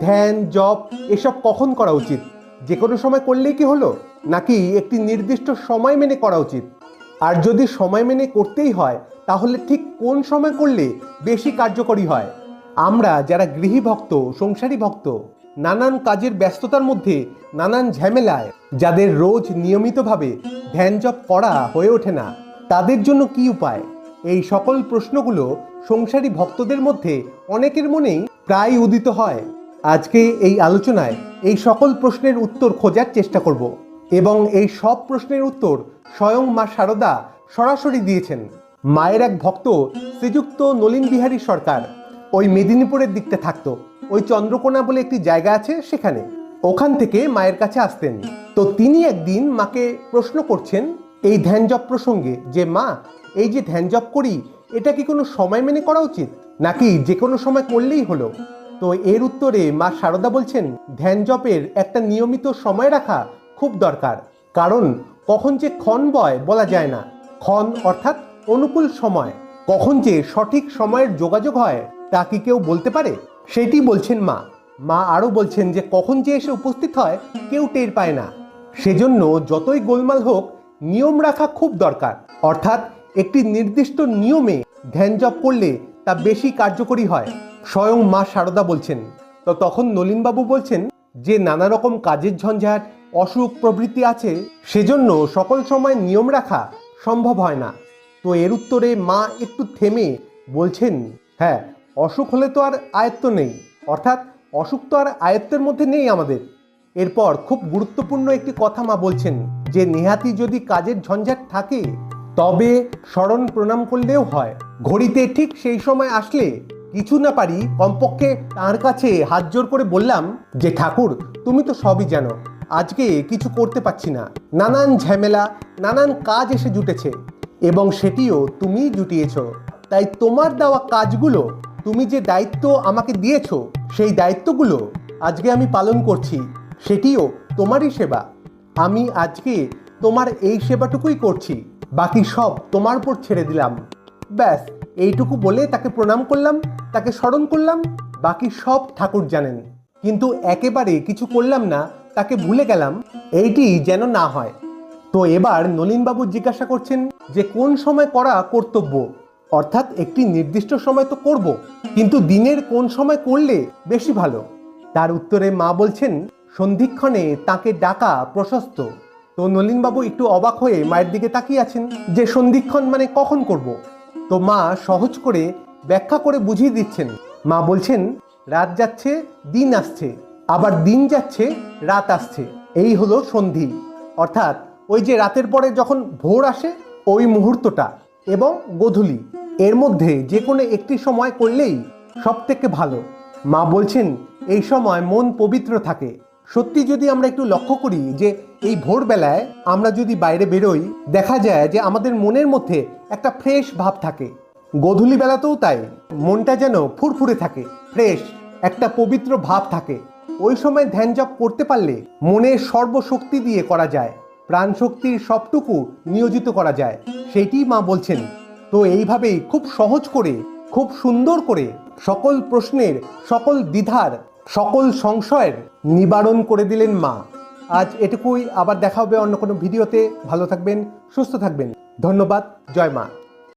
ধ্যান, জপ, এসব কখন করা উচিত? যে কোনো সময় করলেই কি হলো? নাকি একটি নির্দিষ্ট সময় মেনে করা উচিত? আর যদি সময় মেনে করতেই হয়, তাহলে ঠিক কোন সময় করলে বেশি কার্যকরী হয়? আমরা যারা গৃহী ভক্ত, সংসারী ভক্ত, নানান কাজের ব্যস্ততার মধ্যে, নানান ঝামেলায়, যাদের রোজ নিয়মিতভাবে ধ্যান, জপ করা হয়ে ওঠে না, তাদের জন্য কি উপায়? এই সকল প্রশ্নগুলো সংসারী ভক্তদের মধ্যে অনেকের মনেই প্রায় উদিত হয়। আজকে এই আলোচনায় এই সকল প্রশ্নের উত্তর খোঁজার চেষ্টা করব এবং এই সব প্রশ্নের উত্তর স্বয়ং মা শারদা সরাসরি দিয়েছেন। মায়ের এক ভক্ত শ্রীযুক্ত নলিন বিহারী সরকার ওই মেদিনীপুরের দিকতে থাকতো। ওই চন্দ্রকোনা বলে একটি জায়গা আছে সেখানে। ওখান থেকে মায়ের কাছে আসতেন। তো তিনি একদিন মাকে প্রশ্ন করছেন, এই ধ্যান জপ প্রসঙ্গে যে মা, এই যে ধ্যান জপ করি, এটা কি কোনো সময় মেনে করা উচিত? নাকি যে কোনো সময় করলেই হলো? তো এর উত্তরে মা শারদা বলছেন, ধ্যান জপের একটা নিয়মিত সময় রাখা খুব দরকার। কারণ কখন যে ক্ষণ বয় বলা যায় না। ক্ষণ অর্থাৎ অনুকূল সময়। কখন যে সঠিক সময়ের যোগাযোগ হয়, তা কি কেউ বলতে পারে? সেটি বলছেন মা। মা আরও বলছেন যে, কখন যে এসে উপস্থিত হয়, কেউ টের পায় না। সেজন্য যতই গোলমাল হোক, নিয়ম রাখা খুব দরকার। অর্থাৎ একটি নির্দিষ্ট নিয়মে ধ্যান জপ করলে তা বেশি কার্যকরী হয়। স্বয়ং মা সারদা বলছেন, তো তখন নলিনবাবু বলছেন যে নানা রকম কাজের ঝঞ্ঝাট, অসুখ প্রভৃতি আছে, সেজন্য সকল সময় নিয়ম রাখা সম্ভব হয় না। তো এর উত্তরে মা একটু থেমে বলছেন হ্যাঁ অসুখ হলে তো আর আয়ত্ত নেই, অর্থাৎ অসুখ তো আর আয়ত্তের মধ্যে নেই আমাদের। এরপর খুব গুরুত্বপূর্ণ একটি কথা মা বলছেন, যে নেহাতি যদি কাজের ঝঞ্ঝাট থাকে তবে স্মরণ প্রণাম করলেও হয়। ঘড়িতে ঠিক সেই সময় আসলে কিছু না পারি কমপক্ষে তার কাছে হাত জোর করে বললাম, যে ঠাকুর, তুমি তো সবই জানো, আজকে কিছু করতে পারছি না। নানান ঝামেলা, নানান কাজ এসে জুটেছে এবং সেটিও তুমিই জুটিয়েছ। তাই তোমার দেওয়া কাজগুলো, তুমি যে দায়িত্ব আমাকে দিয়েছ, সেই দায়িত্বগুলো আজকে আমি পালন করছি, সেটিও তোমারই সেবা। আমি আজকে তোমার এই সেবাটুকুই করছি, বাকি সব তোমার উপর ছেড়ে দিলাম। ব্যাস, এইটুকু বলে তাকে প্রণাম করলাম, তাকে স্মরণ করলাম, বাকি সব ঠাকুর জানেন। কিন্তু একেবারে কিছু করলাম না, তাকে ভুলে গেলাম, এইটি যেন না হয়। তো এবার নলিনবাবু জিজ্ঞাসা করছেন যে কোন সময় করা কর্তব্য? অর্থাৎ একটি নির্দিষ্ট সময় তো করব, কিন্তু দিনের কোন সময় করলে বেশি ভালো? তার উত্তরে মা বলছেন, সন্ধিক্ষণে তাকে ডাকা প্রশস্ত। তো নলিনবাবু একটু অবাক হয়ে মায়ের দিকে তাকিয়ে আছেন যে সন্ধিক্ষণ মানে কখন করব? তো মা সহজ করে ব্যাখ্যা করে বুঝিয়ে দিচ্ছেন। মা বলছেন, রাত যাচ্ছে, দিন আসছে, আবার দিন যাচ্ছে, রাত আসছে। এই হলো সন্ধি। অর্থাৎ ওই যে রাতের পরে যখন ভোর আসে, ওই মুহূর্তটা এবং গোধূলি। এর মধ্যে যে কোনো একটি সময় করলেই সব থেকে ভালো। মা বলছেন, এই সময় মন পবিত্র থাকে। সত্যি যদি আমরা একটু লক্ষ্য করি যে এই ভোরবেলায় আমরা যদি বাইরে বেরোই, দেখা যায় যে আমাদের মনের মধ্যে একটা ফ্রেশ ভাব থাকে। গোধূলি বেলাতেও তাই, মনটা যেন ফুরফুরে থাকে ফ্রেশ একটা পবিত্র ভাব থাকে। ওই সময় ধ্যান জপ করতে পারলে মনের সর্বশক্তি দিয়ে করা যায় প্রাণ শক্তির সবটুকু নিয়োজিত করা যায় সেইটি মা বলছেন। তো এইভাবেই খুব সহজ করে, খুব সুন্দর করে সকল প্রশ্নের, সকল দ্বিধার সকল সংশয়ের নিবারণ করে দিলেন মা। আজ এটুকুই, আবার দেখা হবে অন্য কোনো ভিডিওতে। ভালো থাকবেন, সুস্থ থাকবেন। ধন্যবাদ, জয় মা।